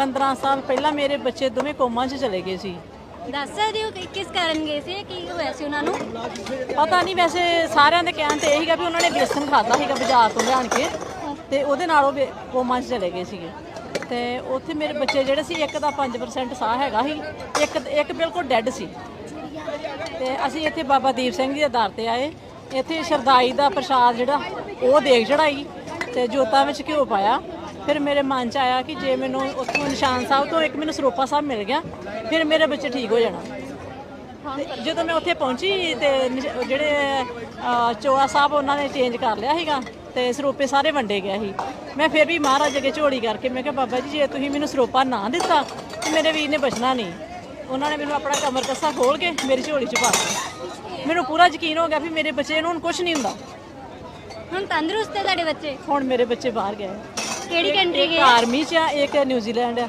15 ਸਾਲ ਪਹਿਲਾਂ ਮੇਰੇ ਬੱਚੇ ਦੋਵੇਂ ਕੋਮਾ 'ਚ ਚਲੇ ਗਏ ਸੀ। ਦੱਸ ਸਕਦੇ ਹੋ ਕਿ ਕਿਸ ਕਾਰਨ ਗਏ ਸੀ? ਕੀ ਹੋਇਆ ਸੀ ਉਹਨਾਂ ਨੂੰ? ਪਤਾ ਨਹੀਂ ਵੈਸੇ ਸਾਰਿਆਂ ਦੇ ਕਹਿਣ ਤੇ ਇਹ ਸੀਗਾ ਵੀ ਉਹਨਾਂ ਨੇ ਬੇਸਨ ਖਾਦਾ ਸੀਗਾ ਬਾਜ਼ਾਰ ਤੋਂ ਲਿਆਣ ਕੇ ਤੇ ਉਹਦੇ ਨਾਲ ਉਹ ਬੇ- ਕੋਮਾ 'ਚ ਚਲੇ ਗਏ ਸੀਗੇ। ਤੇ ਉੱਥੇ ਮੇਰੇ ਬੱਚੇ ਜਿਹੜੇ ਸੀ ਇੱਕ ਦਾ 5% ਸਾਹ ਹੈਗਾ ਸੀ ਇੱਕ ਇੱਕ ਬਿਲਕੁਲ ਡੈੱਡ ਸੀ। ਤੇ ਅਸੀਂ ਇੱਥੇ ਬਾਬਾ ਦੀਪ ਸਿੰਘ ਜੀ ਦੇ ਦਰ ਤੇ ਆਏ। ਇੱਥੇ ਸ਼ਰਦਾਈ ਦਾ ਪ੍ਰਸ਼ਾਦ ਜਿਹੜਾ ਉਹ ਦੇਖ ਚੜਾਈ ਤੇ ਜੋਤਾਂ ਵਿੱਚ ਘਿਓ ਪਾਇਆ। ਫਿਰ ਮੇਰੇ ਮਨ 'ਚ ਆਇਆ ਕਿ ਜੇ ਮੈਨੂੰ ਉੱਥੋਂ ਨਿਸ਼ਾਨ ਸਾਹਿਬ ਤੋਂ ਇੱਕ ਮੈਨੂੰ ਸਰੋਪਾ ਸਾਹਿਬ ਮਿਲ ਗਿਆ ਫਿਰ ਮੇਰੇ ਬੱਚੇ ਠੀਕ ਹੋ ਜਾਣਾ। ਤੇ ਜਦੋਂ ਮੈਂ ਉੱਥੇ ਪਹੁੰਚੀ ਤੇ ਨਿਸ਼- ਜਿਹੜੇ ਅਹ, ਚੋਆ ਸਾਹਿਬ ਉਹਨਾਂ ਨੇ ਚੇਂਜ ਕਰ ਲਿਆ ਸੀਗਾ ਤੇ ਸਰੋਪੇ ਸਾਰੇ ਵੰਡੇ ਗਿਆ ਸੀ। ਮੈਂ ਫਿਰ ਵੀ ਮਹਾਰਾਜ ਅੱਗੇ ਝੋਲੀ ਕਰਕੇ ਮੈਂ ਕਿਹਾ ਬਾਬਾ ਜੀ ਜੇ ਤੁਸੀਂ ਮੈਨੂੰ ਸਰੋਪਾ ਨਾ ਦਿੱਤਾ ਤੇ ਮੇਰੇ ਵੀਰ ਨੇ ਬਚਣਾ ਨਹੀਂ। ਉਹਨਾਂ ਨੇ ਮੈਨੂੰ ਆਪਣਾ ਕਮਰ ਕੱਸਾ ਖੋਲ ਕੇ ਮੇਰੀ ਝੋਲੀ 'ਚ ਪਾ ਦਿੱਤਾ। ਮੈਨੂੰ ਪੂਰਾ ਯਕੀਨ ਹੋ ਗਿਆ ਵੀ ਮੇਰੇ ਬੱਚੇ ਨੂੰ ਹੁਣ ਕੁਝ ਨਹੀਂ ਹੁੰਦਾ। ਹੁਣ ਤੰਦਰੁਸਤ ਹੈ ਤੁਹਾਡੇ ਬੱਚੇ? ਹੁਣ ਮੇਰੇ ਬੱਚੇ ਬਾਹਰ ਗਏ। ਕਿਹੜੀ ਕੰਟਰੀ ਗਏ? ਆਰਮੀ 'ਚ ਆ ਇੱਕ ਨਿਊਜ਼ੀਲੈਂਡ ਆ।